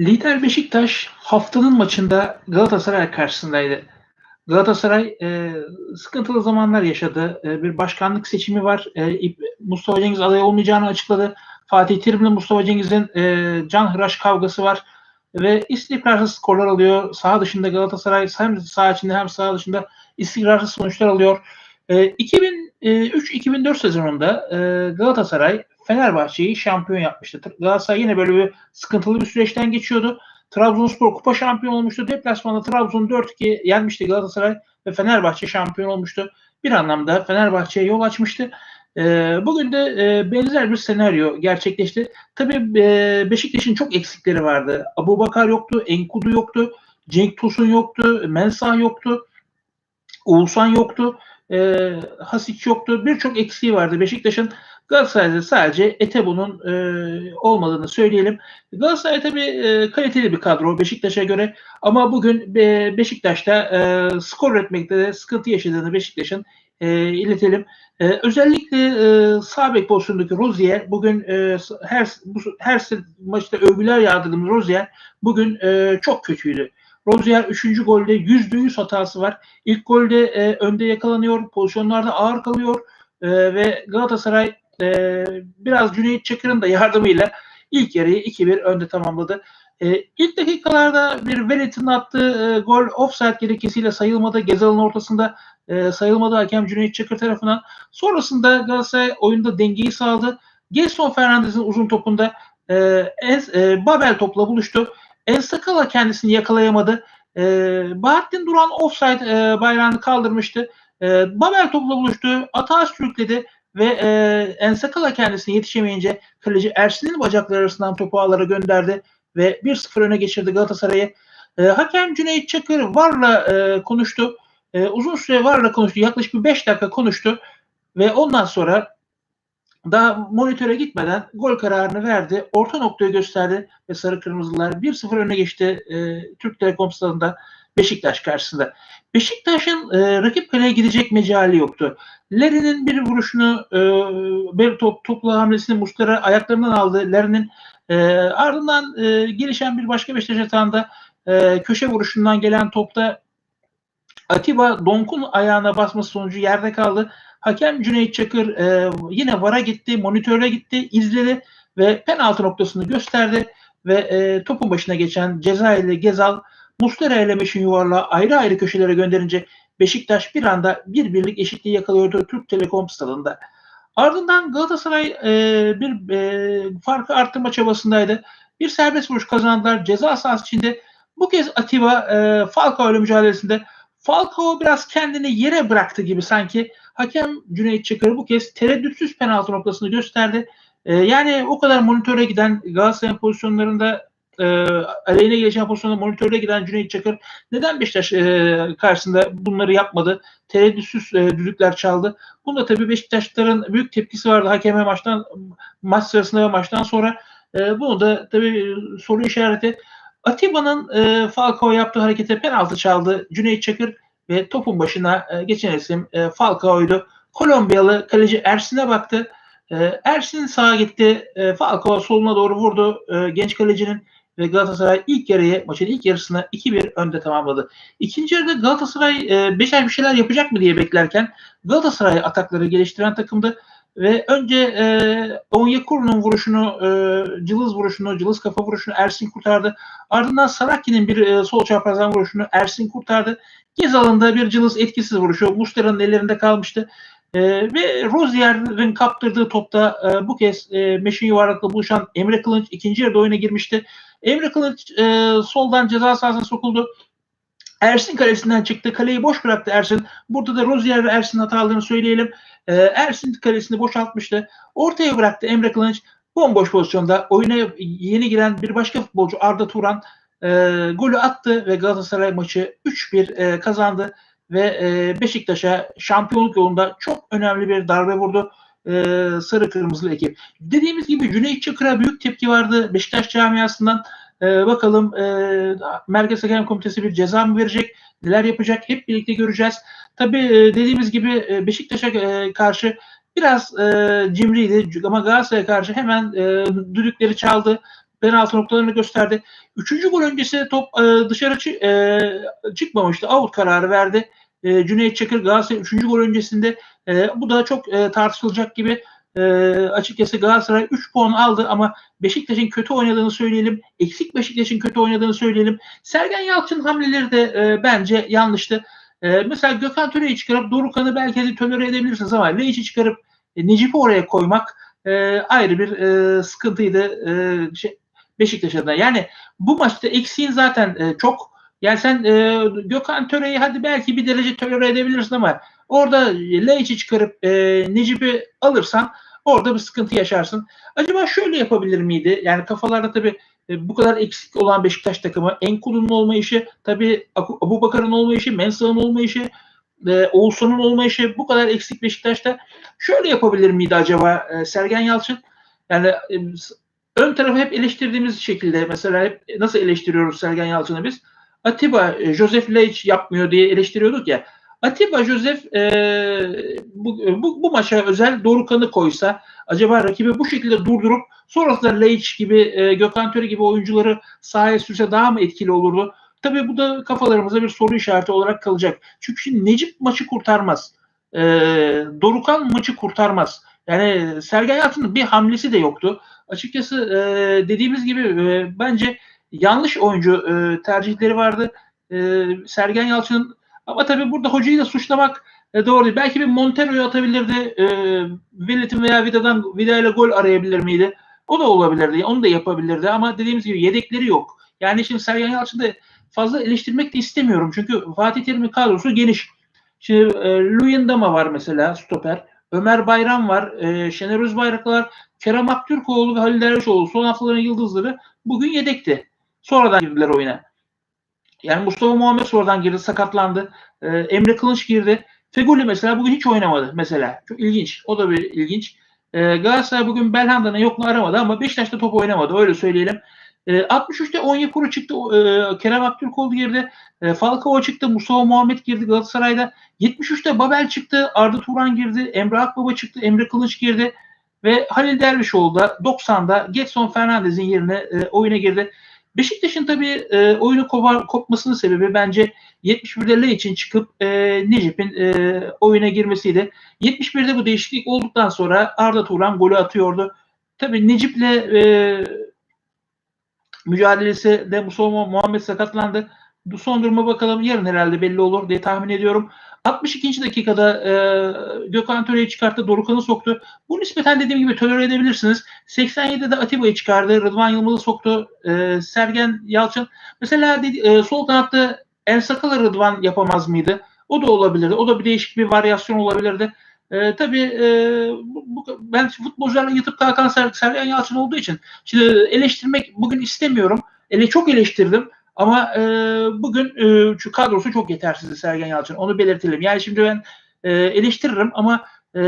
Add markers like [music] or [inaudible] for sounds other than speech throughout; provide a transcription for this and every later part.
Lider Beşiktaş haftanın maçında Galatasaray karşısındaydı. Galatasaray e, sıkıntılı zamanlar yaşadı. E, bir başkanlık seçimi var. E, Mustafa Cengiz aday olmayacağını açıkladı. Fatih Terim ile Mustafa Cengiz'in e, can hıraş kavgası var. Ve istikrarsız skorlar alıyor. Saha dışında Galatasaray hem saha içinde hem saha dışında istikrarsız sonuçlar alıyor. E, 2003-2004 sezonunda e, Galatasaray Fenerbahçe'yi şampiyon yapmıştı. Galatasaray yine böyle bir sıkıntılı bir süreçten geçiyordu. Trabzonspor kupa şampiyon olmuştu. Deplasmanda Trabzon 4-2 yenmişti Galatasaray ve Fenerbahçe şampiyon olmuştu. Bir anlamda Fenerbahçe'ye yol açmıştı. E, bugün de e, benzer bir senaryo gerçekleşti. Tabii e, Beşiktaş'ın çok eksikleri vardı. Abu Bakar yoktu, Enkudu yoktu, Cenk Tosun yoktu, Mensah yoktu, Oğuzhan yoktu, e, Hasic yoktu. Birçok eksiği vardı. Beşiktaş'ın Galatasaray'da sadece Etebo'nun e, olmadığını söyleyelim. Galatasaray tabii e, kaliteli bir kadro Beşiktaş'a göre ama bugün e, Beşiktaş'ta e, skor üretmekte de sıkıntı yaşadığını Beşiktaş'ın e, iletelim. E, özellikle e, sağ bek pozisyondaki Rozier bugün e, her bu, her maçta övgüler yağdırdığımız Rozier bugün e, çok kötüydü. Rozier 3. golde %100 hatası var. İlk golde e, önde yakalanıyor, pozisyonlarda ağır kalıyor e, ve Galatasaray e, biraz Cüneyt Çakır'ın da yardımıyla ilk yarıyı 2-1 önde tamamladı. E, ilk dakikalarda bir Velet'in attığı e, gol offside gerekçesiyle sayılmadı. Gezal'ın ortasında e, sayılmadı hakem Cüneyt Çakır tarafından. Sonrasında Galatasaray oyunda dengeyi sağladı. Gelson Fernandez'in uzun topunda e, en, e, Babel topla buluştu. Ensakala kendisini yakalayamadı. E, Bahattin Duran offside e, bayrağını kaldırmıştı. E, Babel topla buluştu. Atağa sürükledi ve e, Ensakala kendisine yetişemeyince kaleci Ersin'in bacakları arasından topu ağlara gönderdi ve 1-0 öne geçirdi Galatasaray'ı. E, hakem Cüneyt Çakır Var'la e, konuştu. E, uzun süre Var'la konuştu. Yaklaşık bir 5 dakika konuştu ve ondan sonra daha monitöre gitmeden gol kararını verdi. Orta noktayı gösterdi ve Sarı Kırmızılar 1-0 öne geçti e, Türk Telekom stadında Beşiktaş karşısında. Beşiktaş'ın e, rakip kaleye gidecek mecali yoktu. Larry'nin bir vuruşunu e, bir top, topla hamlesini Mustara ayaklarından aldı. Larry'nin e, ardından e, gelişen bir başka Beşiktaş atağında e, köşe vuruşundan gelen topta Atiba Donk'un ayağına basması sonucu yerde kaldı. Hakem Cüneyt Çakır e, yine VAR'a gitti, monitöre gitti, izledi ve penaltı noktasını gösterdi ve e, topun başına geçen Cezayirli Gezal Muslera ile Meşin Yuvarlağı ayrı ayrı köşelere gönderince Beşiktaş bir anda bir birlik eşitliği yakalıyordu Türk Telekom stadında. Ardından Galatasaray e, bir e, farkı arttırma çabasındaydı. Bir serbest vuruş kazandılar ceza sahası içinde. Bu kez Atiba e, Falcao ile mücadelesinde Falcao biraz kendini yere bıraktı gibi sanki. Hakem Cüneyt Çakır bu kez tereddütsüz penaltı noktasını gösterdi. E, yani o kadar monitöre giden Galatasaray pozisyonlarında e, aleyhine gelişen pozisyonda monitörde giden Cüneyt Çakır neden Beşiktaş e, karşısında bunları yapmadı? Tereddütsüz e, düdükler çaldı. Bunda tabii Beşiktaşların büyük tepkisi vardı hakeme maçtan maç sırasında ve maçtan sonra. E, bunu da tabii soru işareti. Atiba'nın e, Falcao yaptığı harekete penaltı çaldı. Cüneyt Çakır ve topun başına e, geçen isim e, Falcao'ydu. Kolombiyalı kaleci Ersin'e baktı. E, Ersin sağa gitti. E, Falcao soluna doğru vurdu. E, genç kalecinin ve Galatasaray ilk yarıyı maçın ilk yarısına 2-1 önde tamamladı. İkinci yarıda Galatasaray e, Beşer bir şeyler yapacak mı diye beklerken Galatasaray atakları geliştiren takımdı ve önce e, Onyekuru'nun vuruşunu, e, cılız vuruşunu, cılız kafa vuruşunu Ersin kurtardı. Ardından Saraki'nin bir e, sol çaprazdan vuruşunu Ersin kurtardı. Gezal'ın bir cılız etkisiz vuruşu Mustera'nın ellerinde kalmıştı. E, ve Rozier'in kaptırdığı topta e, bu kez e, Meşin Yuvarlak'la buluşan Emre Kılınç ikinci yarıda oyuna girmişti. Emre Kılıç e, soldan ceza sahasına sokuldu. Ersin kalesinden çıktı. Kaleyi boş bıraktı Ersin. Burada da Rozier ve Ersin hatalarını söyleyelim. E, Ersin kalesini boşaltmıştı. Ortaya bıraktı Emre Kılıç. Bomboş pozisyonda oyuna yeni giren bir başka futbolcu Arda Turan e, golü attı ve Galatasaray maçı 3-1 e, kazandı ve e, Beşiktaş'a şampiyonluk yolunda çok önemli bir darbe vurdu e, sarı kırmızılı ekip. Dediğimiz gibi Cüneyt Çakır'a büyük tepki vardı Beşiktaş camiasından. E, bakalım e, Merkez Hakem Komitesi bir ceza mı verecek? Neler yapacak? Hep birlikte göreceğiz. Tabii e, dediğimiz gibi e, Beşiktaş'a e, karşı biraz e, cimriydi ama Galatasaray'a karşı hemen e, düdükleri çaldı. penaltı noktalarını gösterdi. Üçüncü gol öncesi top e, dışarı çı- e, çıkmamıştı. Out kararı verdi. E, Cüneyt Çakır Galatasaray 3. gol öncesinde e, bu da çok e, tartışılacak gibi e, açıkçası Galatasaray 3 puan aldı ama Beşiktaş'ın kötü oynadığını söyleyelim. Eksik Beşiktaş'ın kötü oynadığını söyleyelim. Sergen Yalçın hamleleri de e, bence yanlıştı. E, mesela Gökhan Töre'yi çıkarıp Dorukan'ı belki de tolere edebilirsiniz ama Leiç'i çıkarıp e, Necip'i oraya koymak e, ayrı bir e, sıkıntıydı e, şey, Beşiktaş adına. Yani bu maçta eksiğin zaten e, çok. Yani sen e, Gökhan Töre'yi hadi belki bir derece tolere edebilirsin ama orada Leiç'i çıkarıp e, Necip'i alırsan orada bir sıkıntı yaşarsın. Acaba şöyle yapabilir miydi? Yani kafalarda tabii e, bu kadar eksik olan Beşiktaş takımı Enkudu'nun olmayışı, tabii Abu Bakar'ın olmayışı, Mensah'ın olmayışı, e, Oğuzhan'ın olmayışı bu kadar eksik Beşiktaş'ta şöyle yapabilir miydi acaba e, Sergen Yalçın? Yani e, ön tarafı hep eleştirdiğimiz şekilde mesela hep nasıl eleştiriyoruz Sergen Yalçın'ı biz? Atiba, e, Joseph Leitch yapmıyor diye eleştiriyorduk ya. Atiba Joseph e, bu, bu, bu maça özel Dorukan'ı koysa acaba rakibi bu şekilde durdurup sonrasında Leitch gibi e, Gökhan Töre gibi oyuncuları sahaya sürse daha mı etkili olurdu? Tabii bu da kafalarımıza bir soru işareti olarak kalacak. Çünkü şimdi Necip maçı kurtarmaz. E, Dorukan maçı kurtarmaz. Yani Sergen Yalçın'ın bir hamlesi de yoktu. Açıkçası e, dediğimiz gibi e, bence yanlış oyuncu e, tercihleri vardı. E, Sergen Yalçın'ın ama tabii burada hocayı da suçlamak e, doğru değil. Belki bir Montero'yu atabilirdi. E, Vellet'in veya Vida'dan Vida ile gol arayabilir miydi? O da olabilirdi. Onu da yapabilirdi ama dediğimiz gibi yedekleri yok. Yani şimdi Sergen Yalçın'ı fazla eleştirmek de istemiyorum. Çünkü Fatih Terim'in kadrosu geniş. Şimdi e, Luyendama var mesela stoper. Ömer Bayram var. E, Şener Özbayraklar, Kerem Aktürkoğlu ve Halil Dervişoğlu son haftaların yıldızları bugün yedekti. Sonradan girdiler oyuna. Yani Mustafa Muhammed sonradan girdi, sakatlandı. E, Emre Kılınç girdi. Feguli mesela bugün hiç oynamadı mesela. Çok ilginç. O da bir ilginç. E, Galatasaray bugün Belhanda'nın yokluğunu aramadı ama Beşiktaş'ta top oynamadı. Öyle söyleyelim. E, 63'te Onyekuru çıktı. E, Kerem Aktürkoğlu girdi. E, Falcao çıktı. Mustafa Muhammed girdi Galatasaray'da. 73'te Babel çıktı. Arda Turan girdi. Emre Akbaba çıktı. Emre Kılıç girdi. Ve Halil Dervişoğlu da 90'da Getson Fernandez'in yerine e, oyuna girdi. Beşiktaş'ın tabii e, oyunu kopar, kopmasının sebebi bence 71'de L için çıkıp e, Necip'in e, oyuna girmesiydi. 71'de bu değişiklik olduktan sonra Arda Turan golü atıyordu. Tabii Necip'le e, mücadelesi de Mustafa Muhammed sakatlandı. Bu son duruma bakalım. Yarın herhalde belli olur diye tahmin ediyorum. 62. dakikada e, Gökhan Töre'yi çıkarttı. Dorukan'ı soktu. Bu nispeten dediğim gibi tolere edebilirsiniz. 87'de Atiba'yı çıkardı. Rıdvan Yılmaz'ı soktu. E, Sergen Yalçın. Mesela e, sol kanatta El Sakalı Rıdvan yapamaz mıydı? O da olabilirdi. O da bir değişik bir varyasyon olabilirdi. E, tabii e, bu, ben futbolcularla yatıp kalkan Ser, Sergen Yalçın olduğu için şimdi eleştirmek bugün istemiyorum. Ele çok eleştirdim. Ama e, bugün e, şu kadrosu çok yetersizdi Sergen Yalçın. Onu belirtelim. Yani şimdi ben e, eleştiririm ama e,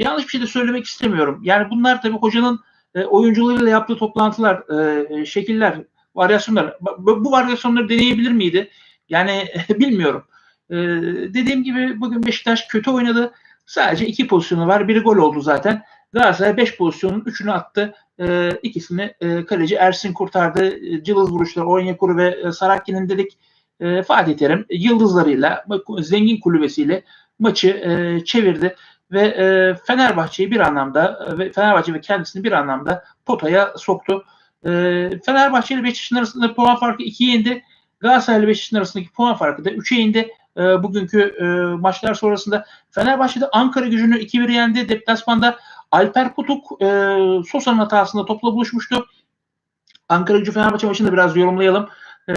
yanlış bir şey de söylemek istemiyorum. Yani bunlar tabii hocanın e, oyuncularıyla yaptığı toplantılar, e, şekiller, varyasyonlar. Bu, bu varyasyonları deneyebilir miydi? Yani [laughs] bilmiyorum. E, dediğim gibi bugün Beşiktaş kötü oynadı. Sadece iki pozisyonu var. Biri gol oldu zaten. Galatasaray 5 pozisyonun 3'ünü attı. E, ikisini e, kaleci Ersin kurtardı. E, cılız vuruşlar Onyekuru ve e, Sarakki'nin dedik e, Fatih Terim yıldızlarıyla zengin kulübesiyle maçı e, çevirdi ve e, Fenerbahçe'yi bir anlamda ve Fenerbahçe ve kendisini bir anlamda potaya soktu. E, Fenerbahçe ile Beşiktaş'ın arasında puan farkı 2'ye indi. Galatasaray ile Beşiktaş'ın arasındaki puan farkı da 3'e indi. E, bugünkü e, maçlar sonrasında Fenerbahçe'de Ankara gücünü 2-1 yendi. Deplasmanda Alper Putuk e, Sosa'nın hatasında topla buluşmuştu. Ankara gücü Fenerbahçe maçını da biraz yorumlayalım. E,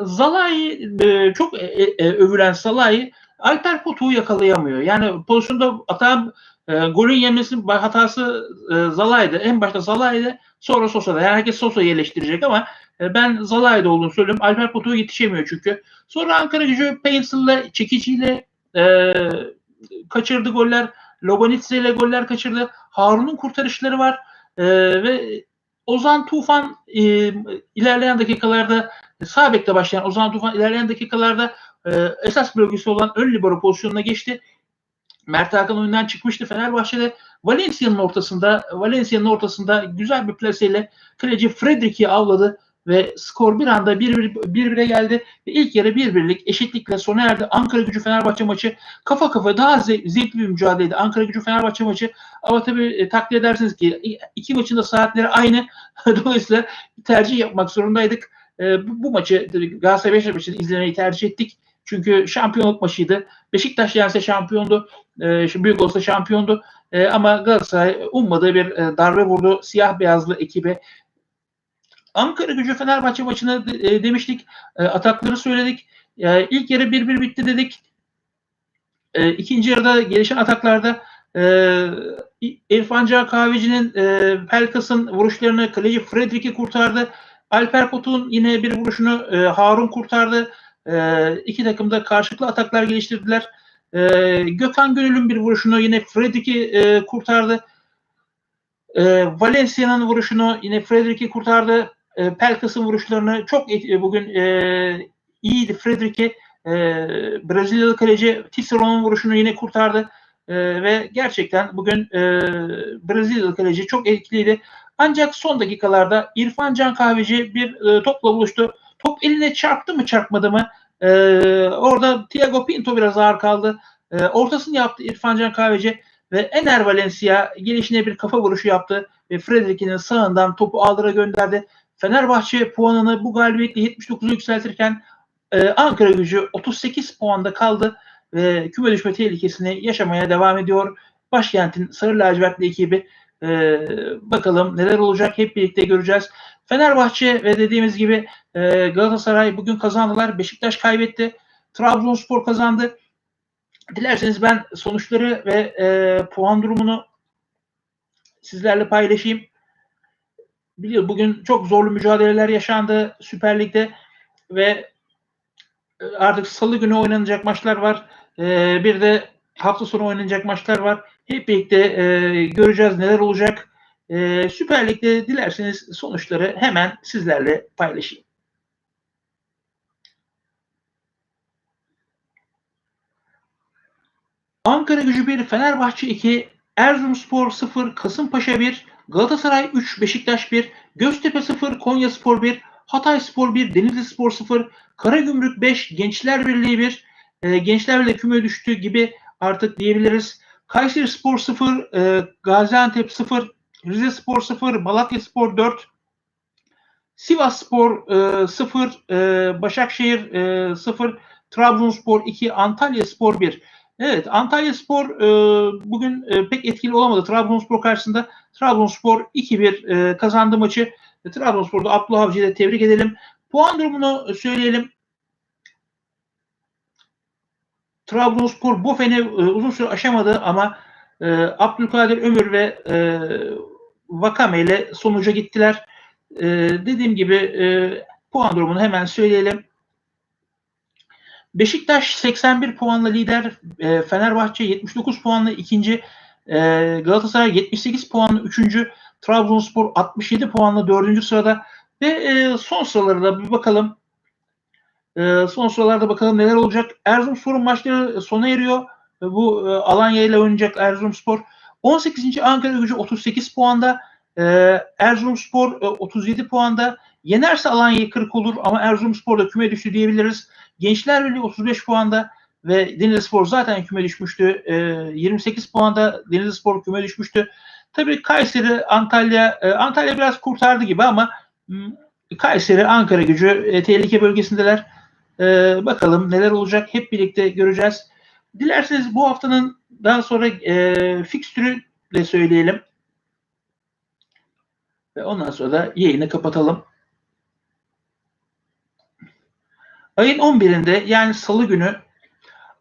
Zalai e, çok e, e, övülen Zalai Alper Putuk'u yakalayamıyor. Yani pozisyonda hata e, golün yenmesinin hatası e, Zalai'de. En başta Zalai'de sonra Sosa'da. Yani herkes Sosa'yı eleştirecek ama e, ben Zalai'de olduğunu söylüyorum. Alper Putuk'u yetişemiyor çünkü. Sonra Ankara gücü Pencil'le, Çekici'yle e, kaçırdı goller. Lobanitse ile goller kaçırdı. Harun'un kurtarışları var. E, ve Ozan Tufan e, ilerleyen dakikalarda sağ bekte başlayan Ozan Tufan ilerleyen dakikalarda e, esas bölgesi olan ön libero pozisyonuna geçti. Mert Hakan oyundan çıkmıştı. Fenerbahçe'de Valencia'nın ortasında Valencia'nın ortasında güzel bir plaseyle kaleci Frederick'i avladı ve skor bir anda 1-1'e geldi ve ilk yarı 1-1'lik eşitlikle sona erdi. Ankara Gücü Fenerbahçe maçı kafa kafa daha ze- zevkli bir mücadeleydi. Ankara Gücü Fenerbahçe maçı ama tabii e, takdir edersiniz ki iki maçın da saatleri aynı. [laughs] Dolayısıyla tercih yapmak zorundaydık. E, bu, bu maçı Galatasaray Beşiktaş maçını izlemeyi tercih ettik. Çünkü şampiyonluk maçıydı. Beşiktaş yense şampiyondu. E, şimdi büyük olsa şampiyondu. E, ama Galatasaray ummadığı bir e, darbe vurdu siyah beyazlı ekibe. Ankara Gücü Fenerbahçe maçını e, demiştik. E, atakları söyledik. E, ilk yarı 1-1 bitti dedik. E, ikinci yarıda gelişen ataklarda e, İrfan Kahveci'nin e, Pelkas'ın vuruşlarını kaleci Frederick'i kurtardı. Alper Pot'un yine bir vuruşunu e, Harun kurtardı. E, iki takım da karşılıklı ataklar geliştirdiler. E, Gökhan Gönül'ün bir vuruşunu yine Frederick'i e, kurtardı. E, Valencia'nın vuruşunu yine Frederick'i kurtardı. E, Pelkas'ın vuruşlarını çok et, bugün e, iyiydi Frederick'i. E, Brezilyalı kaleci Tissero'nun vuruşunu yine kurtardı. E, ve gerçekten bugün e, Brezilyalı kaleci çok etkiliydi. Ancak son dakikalarda İrfan Can Kahveci bir e, topla buluştu. Top eline çarptı mı çarpmadı mı? E, orada Thiago Pinto biraz ağır kaldı. E, ortasını yaptı İrfan Can Kahveci ve Ener Valencia gelişine bir kafa vuruşu yaptı ve Frederick'in sağından topu ağlara gönderdi. Fenerbahçe puanını bu galibiyetle 79'a yükseltirken e, Ankara gücü 38 puanda kaldı ve küme düşme tehlikesini yaşamaya devam ediyor. Başkentin Sarı Lacivertli ekibi e, bakalım neler olacak hep birlikte göreceğiz. Fenerbahçe ve dediğimiz gibi e, Galatasaray bugün kazandılar. Beşiktaş kaybetti. Trabzonspor kazandı. Dilerseniz ben sonuçları ve e, puan durumunu sizlerle paylaşayım. Biliyor bugün çok zorlu mücadeleler yaşandı Süper Lig'de ve artık salı günü oynanacak maçlar var. E, bir de hafta sonu oynanacak maçlar var. Hep birlikte e, göreceğiz neler olacak. E, Süper Lig'de dilerseniz sonuçları hemen sizlerle paylaşayım. Ankara Gücü 1, Fenerbahçe 2, Erzurumspor 0, Kasımpaşa 1, Galatasaray 3, Beşiktaş 1, Göztepe 0, Konyaspor 1, Hatayspor 1, Denizlispor 0, Karagümrük 5, Gençler Birliği 1, e, Gençler Birliği küme düştü gibi artık diyebiliriz. Kayseri Spor 0, e, Gaziantep 0, Rize Spor 0, Malatya Spor 4, Sivas Spor e, 0, e, Başakşehir e, 0, Trabzonspor 2, Antalya Spor 1. Evet Antalya Spor e, bugün e, pek etkili olamadı Trabzonspor karşısında. Trabzonspor 2-1 e, kazandı maçı. E, Trabzonspor'da Abdullah Avcı'yı da tebrik edelim. Puan durumunu söyleyelim. Trabzonspor Bofen'i e, uzun süre aşamadı ama e, Abdülkadir Ömür ve e, Vakame ile sonuca gittiler. E, dediğim gibi e, puan durumunu hemen söyleyelim. Beşiktaş 81 puanla lider, e, Fenerbahçe 79 puanla ikinci, e, Galatasaray 78 puanla üçüncü, Trabzonspor 67 puanla dördüncü sırada ve e, son sıralara da bir bakalım. E, son sıralarda bakalım neler olacak. Erzurumspor'un maçları sona eriyor. E, bu e, Alanya ile oynayacak Erzurumspor. 18. Ankara gücü 38 puanda. E, Erzurumspor e, 37 puanda. Yenerse Alanya'yı 40 olur ama Erzurumspor da küme düştü diyebiliriz. Gençler Birliği 35 puanda ve Denizlispor zaten küme düşmüştü. E, 28 puanda Denizlispor küme düşmüştü. Tabii Kayseri, Antalya, e, Antalya biraz kurtardı gibi ama m, Kayseri, Ankara gücü e, tehlike bölgesindeler. E, bakalım neler olacak hep birlikte göreceğiz. Dilerseniz bu haftanın daha sonra e, fikstürü de söyleyelim. Ve ondan sonra da yayını kapatalım. Ayın 11'inde yani salı günü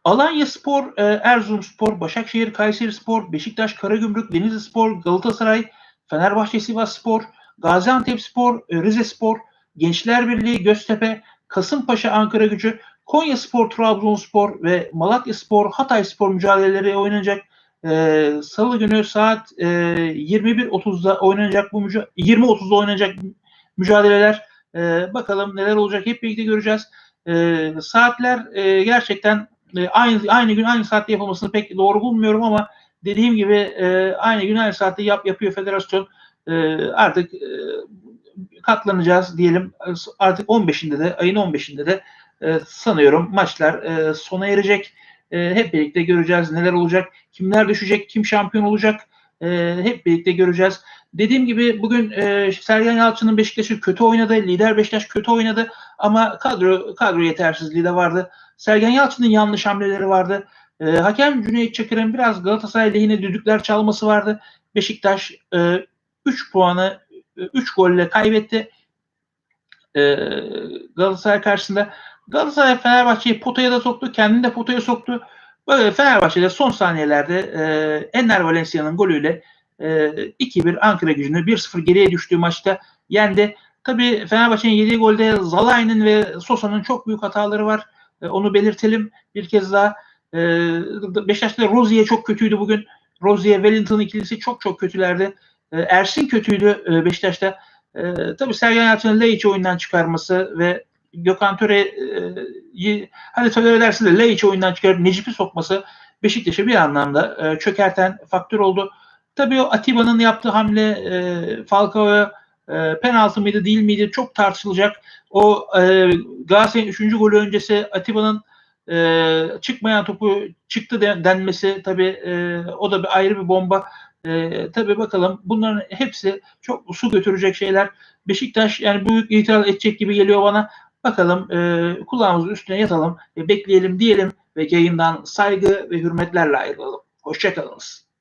Alanya Spor, e, Erzurum Spor, Başakşehir, Kayseri Spor, Beşiktaş, Karagümrük, Denizli Spor, Galatasaray, Fenerbahçe, Sivas Spor, Gaziantep Spor, e, Rize Spor, Gençler Birliği, Göztepe, Kasımpaşa, Ankara Gücü, Konya Spor, Trabzonspor ve Malatya Spor, Hatay Spor mücadeleleri oynanacak. E, Salı günü saat e, 21.30'da oynanacak bu mücadele 20.30'da oynanacak mücadeleler. E, bakalım neler olacak hep birlikte göreceğiz. E, saatler e, gerçekten e, aynı aynı gün aynı saatte yapılmasını pek doğru bulmuyorum ama dediğim gibi e, aynı gün aynı saatte yap yapıyor federasyon. E, artık e, katlanacağız diyelim. Artık 15'inde de ayın 15'inde de e, sanıyorum maçlar e, sona erecek. E, hep birlikte göreceğiz neler olacak, kimler düşecek, kim şampiyon olacak. E, hep birlikte göreceğiz. Dediğim gibi bugün e, Sergen Yalçın'ın Beşiktaş'ı kötü oynadı. Lider Beşiktaş kötü oynadı ama kadro kadro yetersizliği de vardı. Sergen Yalçın'ın yanlış hamleleri vardı. E, hakem Cüneyt Çakır'ın biraz Galatasaray lehine düdükler çalması vardı. Beşiktaş e, 3 puanı 3 golle kaybetti. E, Galatasaray karşısında. Galatasaray Fenerbahçe'yi potaya da soktu. Kendini de potaya soktu. Böyle Fenerbahçe'de son saniyelerde e, Enner Valencia'nın golüyle e, 2-1 Ankara gücünü 1-0 geriye düştüğü maçta yendi. Tabii Fenerbahçe'nin yediği golde Zalai'nin ve Sosa'nın çok büyük hataları var. E, onu belirtelim bir kez daha. E, Beşiktaş'ta Rozier çok kötüydü bugün. Rozier Wellington ikilisi çok çok kötülerdi. E, Ersin kötüydü e, Beşiktaş'ta. E, tabii Sergen Yalçın'ın Leic oyundan çıkarması ve Gökhan Töre'yi hadi tolere edersin de Leic oyundan çıkarıp Necip'i sokması Beşiktaş'ı bir anlamda e, çökerten faktör oldu. Tabii o Atiba'nın yaptığı hamle e, Falcao'ya e, penaltı mıydı değil miydi çok tartışılacak. O e, Galatasaray'ın 3. golü öncesi Atiba'nın e, çıkmayan topu çıktı de, denmesi tabii e, o da bir ayrı bir bomba. E, tabii bakalım bunların hepsi çok su götürecek şeyler. Beşiktaş yani büyük itiraz edecek gibi geliyor bana. Bakalım e, kulağımızın üstüne yatalım, e, bekleyelim diyelim ve yayından saygı ve hürmetlerle ayrılalım. Hoşçakalınız.